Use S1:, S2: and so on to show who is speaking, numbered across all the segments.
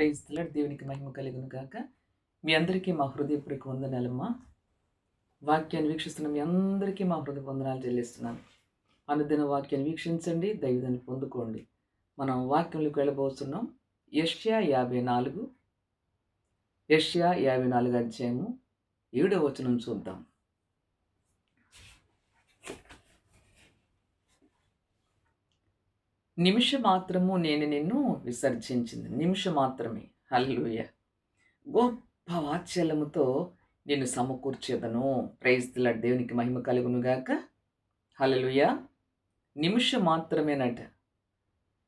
S1: క్రైస్తలాడు దేవునికి మహిమ కలుగును కాక మీ అందరికీ మా హృదయపూర్వక వందనాలమ్మా. వాక్యాన్ని వీక్షిస్తున్న మీ అందరికీ మా హృదయ వందనాలు చెల్లిస్తున్నాను. అనుదిన వాక్యాన్ని వీక్షించండి దైవదాన్ని పొందుకోండి. మనం వాక్యంలోకి వెళ్ళబోతున్నాం. యష్యా యాభై నాలుగు. యష్యా యాభై నాలుగు అధ్యాయము ఏడో వచనం చూద్దాం. నిమిష మాత్రము నేను నిన్ను విసర్జించింది. నిమిష మాత్రమే హల్లుయ గొప్ప వాత్సల్యముతో నిన్ను సమకూర్చేదను. ప్రైజ్ల దేవునికి మహిమ కలుగునుగాక. హలలుయ నిమిష మాత్రమేనట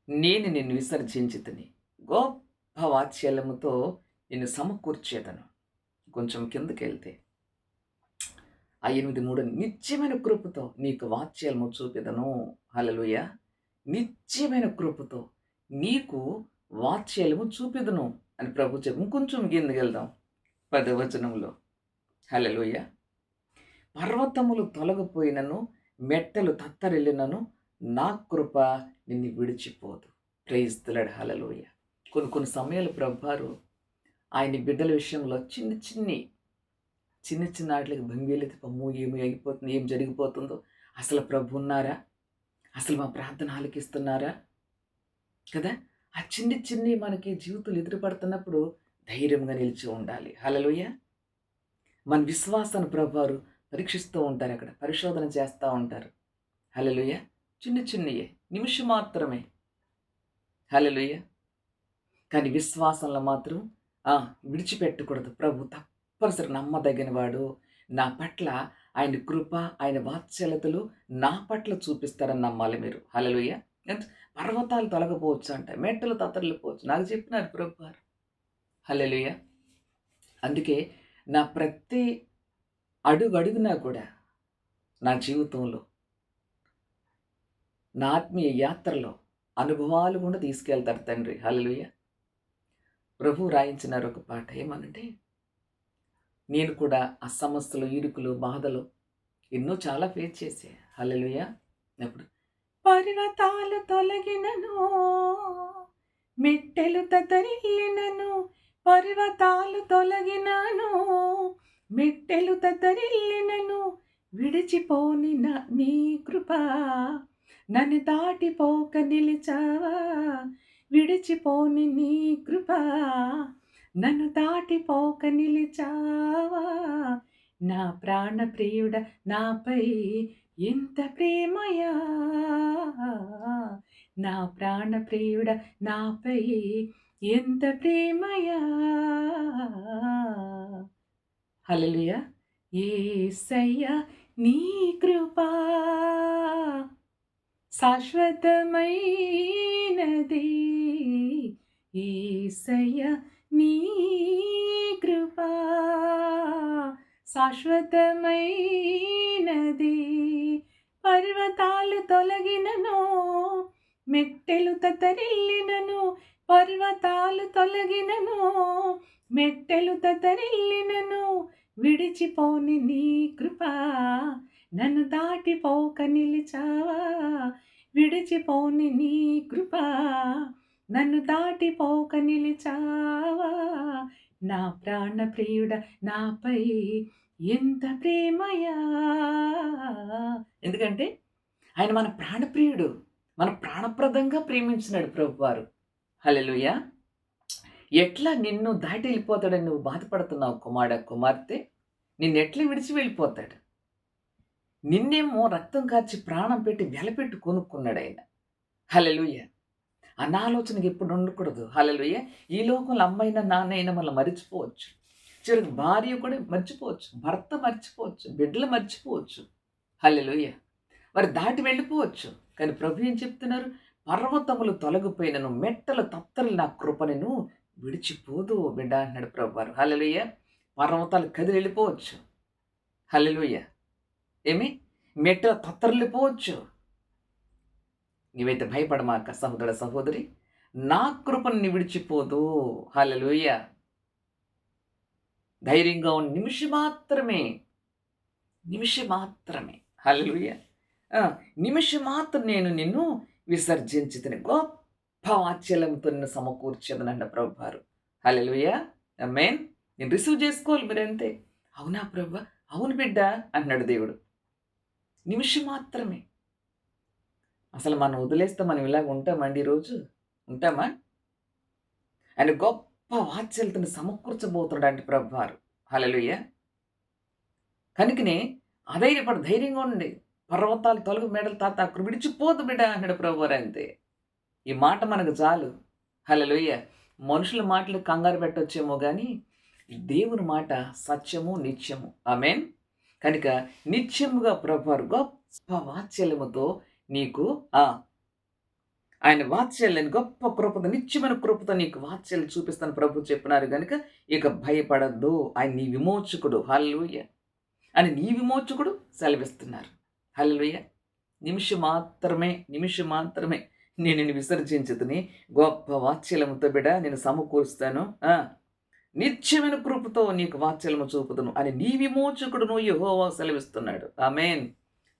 S1: నేను నిన్ను విసర్జించితిని. గొప్ప వాత్సల్యముతో నిన్ను సమకూర్చేదను. కొంచెం కిందకి వెళ్తే ఆ ఎనిమిది మూడు నిత్యమైన కృపతో నీకు వాత్సల్యము చూపెదను. హల్లెలూయ. నిత్యమైన కృపతో నీకు వాత్సల్యము చూపిదును అని ప్రభు చెప్పు కొంచెం గిందగెళ్దాం పదవచనంలో. హలలోయ పర్వతములు తొలగిపోయినను మెట్టలు తత్తరెళ్ళినను నా కృప నిన్ను విడిచిపోదు. ప్రైస్తులడు హలలోయ కొన్ని కొన్ని సమయాలు ప్రభారు ఆయన బిడ్డల విషయంలో చిన్న చిన్ని చిన్న చిన్న వాటికి భంగీలకి పమ్ము ఏమి అయిపోతుంది ఏం జరిగిపోతుందో అసలు ప్రభు ఉన్నారా? అసలు మా ప్రార్థన ఆలకిస్తున్నారా? కదా? ఆ చిన్ని చిన్ని మనకి జీవితాలు ఎదురుపడుతున్నప్పుడు ధైర్యంగా నిలిచి ఉండాలి. హలలోయ మన విశ్వాసాన్ని ప్రభువారు పరీక్షిస్తూ ఉంటారు అక్కడ. పరిశోధన చేస్తూ ఉంటారు. హలలుయ చిన్న చిన్నయే. నిమిషం మాత్రమే. హలలుయ కానీ విశ్వాసంలో మాత్రం విడిచిపెట్టకూడదు. ప్రభు తప్పనిసరి నమ్మదగిన వాడు నా పట్ల ఆయన కృప ఆయన వాత్సల్యతలు నా పట్ల చూపిస్తారని నమ్మాలి మీరు. హలలుయ్య పర్వతాలు తొలగపోవచ్చు అంట మెట్టలు తత్తరలిపోవచ్చు నాకు చెప్పినారు ప్రభు హలలుయ్య అందుకే నా ప్రతి అడుగు అడుగునా కూడా నా జీవితంలో నా ఆత్మీయ యాత్రలో అనుభవాలు కూడా తీసుకెళ్తారు తండ్రి. హలలుయ్య ప్రభు రాయించినారు ఒక పాట ఏమనంటే నేను కూడా ఆ సమస్యలు ఇరుకులు బాధలు ఎన్నో చాలా ఫేస్ చేసే. హలలుయ అప్పుడు పర్వతాలు తొలగినను మెట్టెలు తతరిల్లినను పర్వతాలు తొలగినను మెట్టెలు తతరిల్లినను విడిచిపోని నీ కృప నన్ను దాటిపోక నిలిచావా? విడిచిపోని నీ కృప నన్ను దాటిపోక నిలిచావా? నా ప్రాణ ప్రియుడ నాపై ఎంత ప్రేమయా? నా ప్రాణ ప్రియుడ నాపై ఎంత ప్రేమయా? హల్లెలూయా. ఏసయ్య నీ కృపా శాశ్వతమైనది. ఏసయ్య నీ కృపా శాశ్వతమైనది. పర్వతాలు తొలగినను మెట్టెలు తతరిల్లినను పర్వతాలు తొలగినను మెట్టెలు తతరిల్లినను విడిచిపోని నీ కృప నన్ను దాటిపోక నిలిచావా? విడిచిపోని నీ కృప నన్ను దాటిపోక నిలిచావా? నా ప్రాణ ప్రియుడ నాపై ఎంత ప్రేమయా ఎందుకంటే ఆయన మన ప్రాణప్రియుడు మన ప్రాణప్రదంగా ప్రేమించినాడు ప్రభువారు. హలెలుయ ఎట్లా నిన్ను దాటి వెళ్ళిపోతాడని నువ్వు బాధపడుతున్నావు కుమార కుమార్తె? నిన్ను ఎట్లా విడిచి వెళ్ళిపోతాడు? నిన్నేమో రక్తం కాచి ప్రాణం పెట్టి వెలపెట్టి కొనుక్కున్నాడు ఆయన. హలెలుయ్యా అనాలోచనకి ఎప్పుడు ఉండకూడదు. హలలుయ్య ఈ లోకంలో అమ్మైనా నాన్నైనా మళ్ళీ మర్చిపోవచ్చు. చివరికి భార్య కూడా మర్చిపోవచ్చు. భర్త మర్చిపోవచ్చు. బిడ్డలు మర్చిపోవచ్చు. హలలుయ్య వారు దాటి వెళ్ళిపోవచ్చు. కానీ ప్రభు ఏం చెప్తున్నారు? పర్వతములు తొలగిపోయినను మెట్టలు తత్తలు నా కృపనను విడిచిపోదు బిడ్డ అన్నాడు ప్రభు వారు హలలుయ్య పర్వతాలు కదిలి వెళ్ళిపోవచ్చు. హలలుయ్య ఏమి? మెట్టలు తత్తరలిపోవచ్చు నీవైతే భయపడమాక సహోదర సహోదరి నా కృపను విడిచిపోదు. హల్లెలూయ. ధైర్యంగా ఉన్న నిమిషం మాత్రమే. నిమిషం మాత్రమే. హల్లెలూయ. నిమిషం మాత్రం నేను నిన్ను విసర్జించుతుని గొప్ప వాత్సల్యంతో నిన్ను ప్రభువారు. హల్లెలూయా. మెయిన్ నేను రిసీవ్ చేసుకోవాలి మీరు అంతే అవునా ప్రభు? అవును బిడ్డ అన్నాడు దేవుడు. నిమిషం మాత్రమే. అసలు మనం వదిలేస్తే మనం ఇలాగ ఉంటామండి ఈరోజు ఉంటామా? ఆయన గొప్ప వాత్సల్యతను సమకూర్చబోతున్నాడు అంటే ప్రభువారు. హలలుయ్య కనుకనే అధైర్యపడి ధైర్యంగా ఉండి పర్వతాలు తొలగు మేడలు తాత అక్కడ విడిచిపోదు బిడ్డ అన్నాడు ప్రభువారు అంతే. ఈ మాట మనకు చాలు. హలలుయ్య మనుషుల మాటలు కంగారు పెట్టొచ్చేమో కానీ దేవుని మాట సత్యము నిత్యము. ఆమెన్. కనుక నిత్యముగా ప్రభువారు గొప్ప వాత్సల్యముతో నీకు ఆ ఆయన వాత్సల్యాన్ని గొప్ప కృపత నిత్యమైన కృపతో నీకు వాత్సల్యం చూపిస్తాను ప్రభు చెప్పినారు కనుక ఇక భయపడద్దు. ఆయన నీ విమోచకుడు. హల్లుయ్య అని నీ విమోచకుడు సెలవిస్తున్నారు. హల్లుయ్య నిమిషం మాత్రమే నిమిషం మాత్రమే నేను నిన్ను విసర్జించుతుని గొప్ప వాత్సల్యముతో బిడ నేను సమకూరుస్తాను. ఆ, నిత్యమైన కృపతో నీకు వాత్సల్యము చూపుతును అని నీ విమోచకుడును యహోవా సెలవిస్తున్నాడు. ఆమెన్.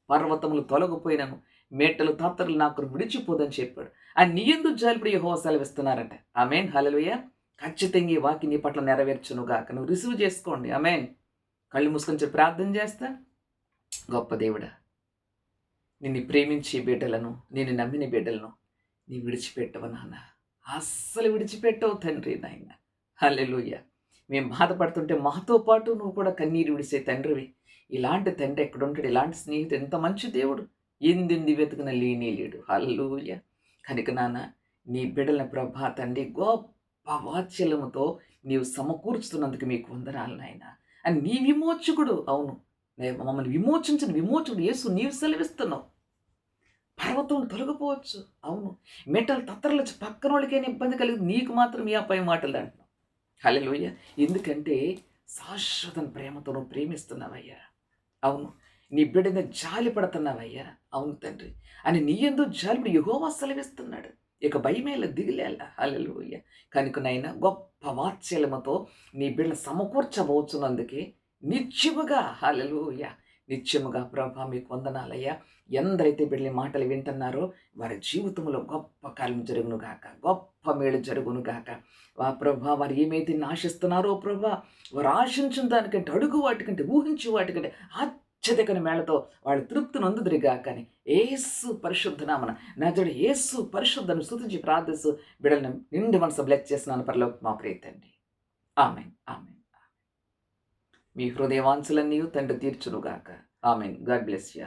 S1: పర్వతములు తొలగిపోయినను. మేటలు తాతరులు నాకు విడిచిపోదని చెప్పాడు. ఆ నీ ఎందుకు జాలిపడి హోసాలు సెలవిస్తున్నారట? ఆమెన్ హలలుయ ఖచ్చితంగా ఈ వాకి నీ పట్ల నెరవేర్చును గాక. నువ్వు రిసీవ్ చేసుకోండి. ఆమెన్. కళ్ళు మూసుకొని చెప్పి ప్రార్థన చేస్తా. గొప్ప దేవుడా నిన్ను ప్రేమించే బిడ్డలను నేను నమ్మిన బిడ్డలను నీ విడిచిపెట్టవు నాన్న? అస్సలు విడిచిపెట్టవు తండ్రి నాయన. హలెలుయ్య మేము బాధపడుతుంటే మాతో పాటు నువ్వు కూడా కన్నీరు విడిసే తండ్రివి. ఇలాంటి తండ్రి ఎక్కడుంటాడు? ఇలాంటి స్నేహితుడు ఎంత మంచి దేవుడు. ఎందింది వెతుకున లేని లేడు. హల్లూయ కనుక నాన్న నీ బిడల ప్రభా తండ్రి గొప్ప వాత్సల్యముతో నీవు సమకూర్చుతున్నందుకు మీకు వందనాలు నాయన. అని నీ విమోచకుడు. అవును. మమ్మల్ని విమోచించిన విమోచకుడు యేసు నీవు సెలవిస్తున్నావు. పర్వతం తొలగిపోవచ్చు. అవును. మెటల్ తత్తరలు వచ్చి పక్కన వాళ్ళకైనా ఇబ్బంది కలిగి నీకు మాత్రం ఈ అపాయ మాటలు అంటున్నావు. హల్లెలూయ. ఎందుకంటే శాశ్వతం ప్రేమతో ప్రేమిస్తున్నావయ్యా. అవును. నీ బిడ్డ మీద జాలి పడుతున్నావయ్యా. అవును తండ్రి. అని నీ ఎందు జాలిపడి యహోవా సెలవిస్తున్నాడు. ఇక భయమేలా దిగిలేల. కనుక నాయన గొప్ప వాత్సల్యమతో నీ బిడ్డ సమకూర్చబోచున్నందుకే నిత్యముగా హల్లెలూయ. నిత్యముగా ప్రభా మీకు వందనాలయ్యా. ఎందరైతే బిడ్డని మాటలు వింటున్నారో వారి జీవితంలో గొప్ప కార్యం జరుగును గాక. గొప్ప మేలు జరుగును గాక. వా ప్రభా వారు ఏమైతే ఆశిస్తున్నారో ప్రభా వారు ఆశించిన దానికంటే అడుగు వాటికంటే ఊహించు వాటికంటే అత్యధికన మేళతో వాళ్ళు తృప్తి నొందుదురుగా కానీ ఏసు పరిశుద్ధనామన నజడు ఏసు పరిశుద్ధను స్థుతించి ప్రార్థిస్తూ బిడల్ని నిండు మనసు బ్లెక్ చేస్తున్నాను పర్లో మా ప్రియతండి ఆమెన్ ఆమెన్ మీ హృదయవాంఛలన్నీ తండ్రి తీర్చునుగాక. ఆమెన్. God bless you